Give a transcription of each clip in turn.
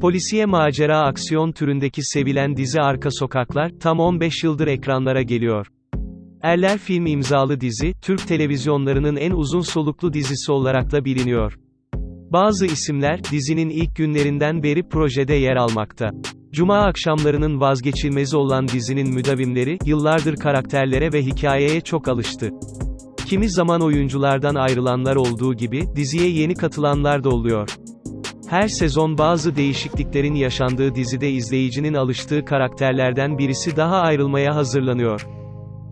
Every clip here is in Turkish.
Polisiye macera aksiyon türündeki sevilen dizi Arka Sokaklar, tam 15 yıldır ekranlara geliyor. Erler Film imzalı dizi, Türk televizyonlarının en uzun soluklu dizisi olarak da biliniyor. Bazı isimler, dizinin ilk günlerinden beri projede yer almakta. Cuma akşamlarının vazgeçilmezi olan dizinin müdavimleri, yıllardır karakterlere ve hikayeye çok alıştı. Kimi zaman oyunculardan ayrılanlar olduğu gibi, diziye yeni katılanlar da oluyor. Her sezon bazı değişikliklerin yaşandığı dizide izleyicinin alıştığı karakterlerden birisi daha ayrılmaya hazırlanıyor.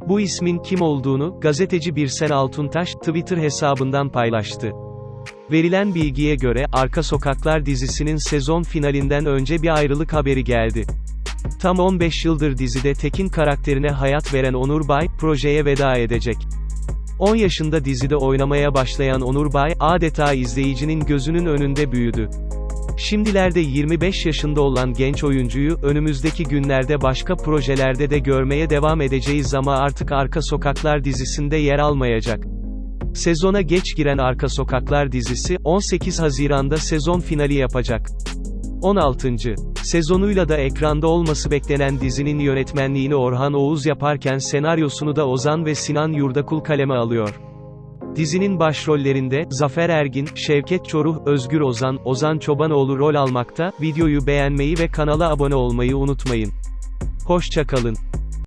Bu ismin kim olduğunu, gazeteci Birsen Altuntaş, Twitter hesabından paylaştı. Verilen bilgiye göre, Arka Sokaklar dizisinin sezon finalinden önce bir ayrılık haberi geldi. Tam 15 yıldır dizide Tekin karakterine hayat veren Onur Bay, projeye veda edecek. 10 yaşında dizide oynamaya başlayan Onur Bay, adeta izleyicinin gözünün önünde büyüdü. Şimdilerde 25 yaşında olan genç oyuncuyu, önümüzdeki günlerde başka projelerde de görmeye devam edeceğiz ama artık Arka Sokaklar dizisinde yer almayacak. Sezona geç giren Arka Sokaklar dizisi, 18 Haziran'da sezon finali yapacak. 16. Sezonuyla da ekranda olması beklenen dizinin yönetmenliğini Orhan Oğuz yaparken senaryosunu da Ozan ve Sinan Yurdakul kaleme alıyor. Dizinin başrollerinde, Zafer Ergin, Şevket Çoruh, Özgür Ozan, Ozan Çobanoğlu rol almakta, videoyu beğenmeyi ve kanala abone olmayı unutmayın. Hoşçakalın.